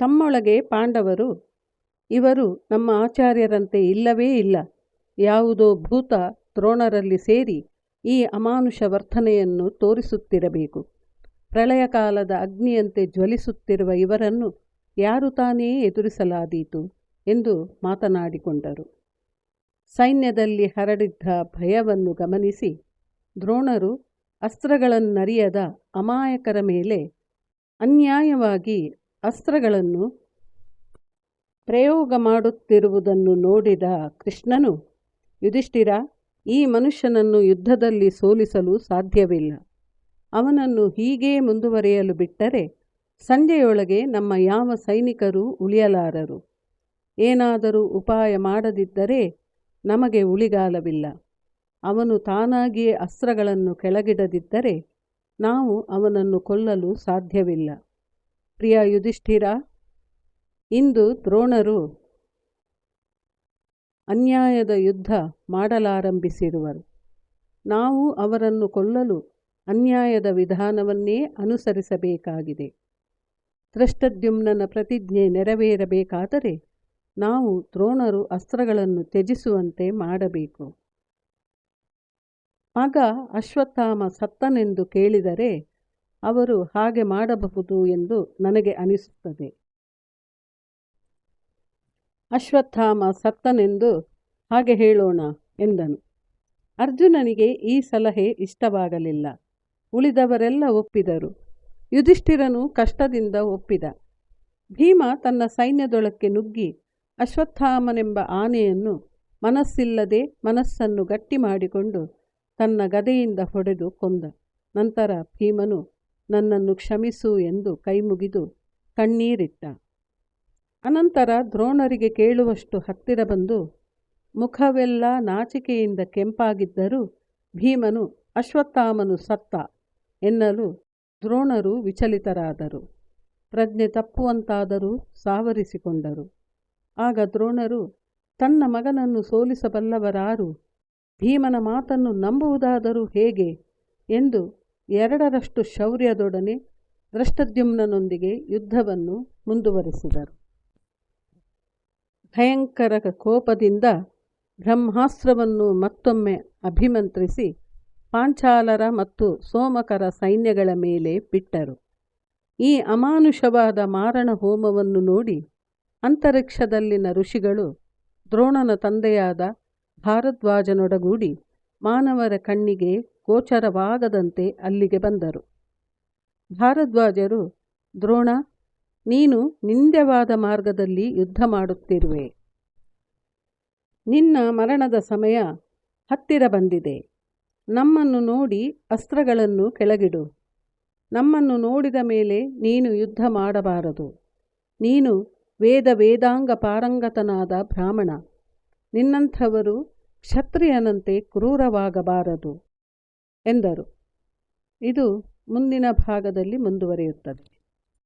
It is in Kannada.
ತಮ್ಮೊಳಗೆ ಪಾಂಡವರು, ಇವರು ನಮ್ಮ ಆಚಾರ್ಯರಂತೆ ಇಲ್ಲವೇ ಇಲ್ಲ. ಯಾವುದೋ ಭೂತ ದ್ರೋಣರಲ್ಲಿ ಸೇರಿ ಈ ಅಮಾನುಷ ವರ್ತನೆಯನ್ನು ತೋರಿಸುತ್ತಿರಬೇಕು. ಪ್ರಳಯ ಕಾಲದ ಅಗ್ನಿಯಂತೆ ಜ್ವಲಿಸುತ್ತಿರುವ ಇವರನ್ನು ಯಾರು ತಾನೇ ಎದುರಿಸಲಾದೀತು ಎಂದು ಮಾತನಾಡಿಕೊಂಡರು. ಸೈನ್ಯದಲ್ಲಿ ಹರಡಿದ್ದ ಭಯವನ್ನು ಗಮನಿಸಿ ದ್ರೋಣರು ಅಸ್ತ್ರಗಳನ್ನರಿಯದ ಅಮಾಯಕರ ಮೇಲೆ ಅನ್ಯಾಯವಾಗಿ ಅಸ್ತ್ರಗಳನ್ನು ಪ್ರಯೋಗ ಮಾಡುತ್ತಿರುವುದನ್ನು ನೋಡಿದ ಕೃಷ್ಣನು, ಯುಧಿಷ್ಠಿರ, ಈ ಮನುಷ್ಯನನ್ನು ಯುದ್ಧದಲ್ಲಿ ಸೋಲಿಸಲು ಸಾಧ್ಯವಿಲ್ಲ. ಅವನನ್ನು ಹೀಗೇ ಮುಂದುವರಿಯಲು ಬಿಟ್ಟರೆ ಸಂಜೆಯೊಳಗೆ ನಮ್ಮ ಯಾವ ಸೈನಿಕರೂ ಉಳಿಯಲಾರರು. ಏನಾದರೂ ಉಪಾಯ ಮಾಡದಿದ್ದರೆ ನಮಗೆ ಉಳಿಗಾಲವಿಲ್ಲ. ಅವನು ತಾನಾಗಿಯೇ ಅಸ್ತ್ರಗಳನ್ನು ಕೆಳಗಿಡದಿದ್ದರೆ ನಾವು ಅವನನ್ನು ಕೊಲ್ಲಲು ಸಾಧ್ಯವಿಲ್ಲ. ಪ್ರಿಯ ಯುಧಿಷ್ಠಿರ, ಇಂದು ದ್ರೋಣರು ಅನ್ಯಾಯದ ಯುದ್ಧ ಮಾಡಲಾರಂಭಿಸಿರುವರು. ನಾವು ಅವರನ್ನು ಕೊಲ್ಲಲು ಅನ್ಯಾಯದ ವಿಧಾನವನ್ನೇ ಅನುಸರಿಸಬೇಕಾಗಿದೆ. ತ್ರಷ್ಟದ್ಯುಮ್ನನ ಪ್ರತಿಜ್ಞೆ ನೆರವೇರಬೇಕಾದರೆ ನಾವು ದ್ರೋಣರು ಅಸ್ತ್ರಗಳನ್ನು ತ್ಯಜಿಸುವಂತೆ ಮಾಡಬೇಕು. ಆಗ ಅಶ್ವತ್ಥಾಮ ಸತ್ತನೆಂದು ಕೇಳಿದರೆ ಅವರು ಹಾಗೆ ಮಾಡಬಹುದು ಎಂದು ನನಗೆ ಅನಿಸುತ್ತದೆ. ಅಶ್ವತ್ಥಾಮ ಸತ್ತನೆಂದು ಹಾಗೆ ಹೇಳೋಣ ಎಂದನು. ಅರ್ಜುನನಿಗೆ ಈ ಸಲಹೆ ಇಷ್ಟವಾಗಲಿಲ್ಲ. ಉಳಿದವರೆಲ್ಲ ಒಪ್ಪಿದರು. ಯುಧಿಷ್ಠಿರನು ಕಷ್ಟದಿಂದ ಒಪ್ಪಿದ. ಭೀಮ ತನ್ನ ಸೈನ್ಯದೊಳಕ್ಕೆ ನುಗ್ಗಿ ಅಶ್ವತ್ಥಾಮನೆಂಬ ಆನೆಯನ್ನು ಮನಸ್ಸಿಲ್ಲದೆ ಮನಸ್ಸನ್ನು ಗಟ್ಟಿ ಮಾಡಿಕೊಂಡು ತನ್ನ ಗದೆಯಿಂದ ಹೊಡೆದು ಕೊಂದ. ನಂತರ ಭೀಮನು ನನ್ನನ್ನು ಕ್ಷಮಿಸು ಎಂದು ಕೈಮುಗಿದು ಕಣ್ಣೀರಿಟ್ಟ. ಅನಂತರ ದ್ರೋಣರಿಗೆ ಕೇಳುವಷ್ಟು ಹತ್ತಿರ ಬಂದು, ಮುಖವೆಲ್ಲ ನಾಚಿಕೆಯಿಂದ ಕೆಂಪಾಗಿದ್ದರೂ ಭೀಮನು ಅಶ್ವತ್ಥಾಮನು ಸತ್ತ ಎನ್ನಲು ದ್ರೋಣರು ವಿಚಲಿತರಾದರು. ಪ್ರಜ್ಞೆ ತಪ್ಪುವಂತಾದರೂ ಸಾವರಿಸಿಕೊಂಡರು. ಆಗ ದ್ರೋಣರು, ತನ್ನ ಮಗನನ್ನು ಸೋಲಿಸಬಲ್ಲವರಾರು, ಭೀಮನ ಮಾತನ್ನು ನಂಬುವುದಾದರೂ ಹೇಗೆ ಎಂದು ಎರಡರಷ್ಟು ಶೌರ್ಯದೊಡನೆ ದೃಷ್ಟದ್ಯುಮ್ನೊಂದಿಗೆ ಯುದ್ಧವನ್ನು ಮುಂದುವರೆಸಿದರು. ಭಯಂಕರ ಕೋಪದಿಂದ ಬ್ರಹ್ಮಾಸ್ತ್ರವನ್ನು ಮತ್ತೊಮ್ಮೆ ಅಭಿಮಂತ್ರಿಸಿ ಪಾಂಚಾಲರ ಮತ್ತು ಸೋಮಕರ ಸೈನ್ಯಗಳ ಮೇಲೆ ಬಿಟ್ಟರು. ಈ ಅಮಾನುಷವಾದ ಮಾರಣ ಹೋಮವನ್ನು ನೋಡಿ ಅಂತರಿಕ್ಷದಲ್ಲಿನ ಋಷಿಗಳು ದ್ರೋಣನ ತಂದೆಯಾದ ಭಾರದ್ವಾಜನೊಡಗೂಡಿ ಮಾನವರ ಕಣ್ಣಿಗೆ ಗೋಚರವಾಗದಂತೆ ಅಲ್ಲಿಗೆ ಬಂದರು. ಭಾರದ್ವಾಜರು, ದ್ರೋಣ, ನೀನು ನಿಂದ್ಯವಾದ ಮಾರ್ಗದಲ್ಲಿ ಯುದ್ಧ ಮಾಡುತ್ತಿರುವೆ. ನಿನ್ನ ಮರಣದ ಸಮಯ ಹತ್ತಿರ ಬಂದಿದೆ. ನಮ್ಮನ್ನು ನೋಡಿ ಅಸ್ತ್ರಗಳನ್ನು ಕೆಳಗಿಡು. ನಮ್ಮನ್ನು ನೋಡಿದ ಮೇಲೆ ನೀನು ಯುದ್ಧ ಮಾಡಬಾರದು. ನೀನು ವೇದ ವೇದಾಂಗ ಪಾರಂಗತನಾದ ಬ್ರಾಹ್ಮಣ. ನಿನ್ನಂಥವರು ಕ್ಷತ್ರಿಯನಂತೆ ಕ್ರೂರವಾಗಬಾರದು. ಎಂದರು. ಇದು ಮುಂದಿನ ಭಾಗದಲ್ಲಿ ಮುಂದುವರಿಯುತ್ತದೆ.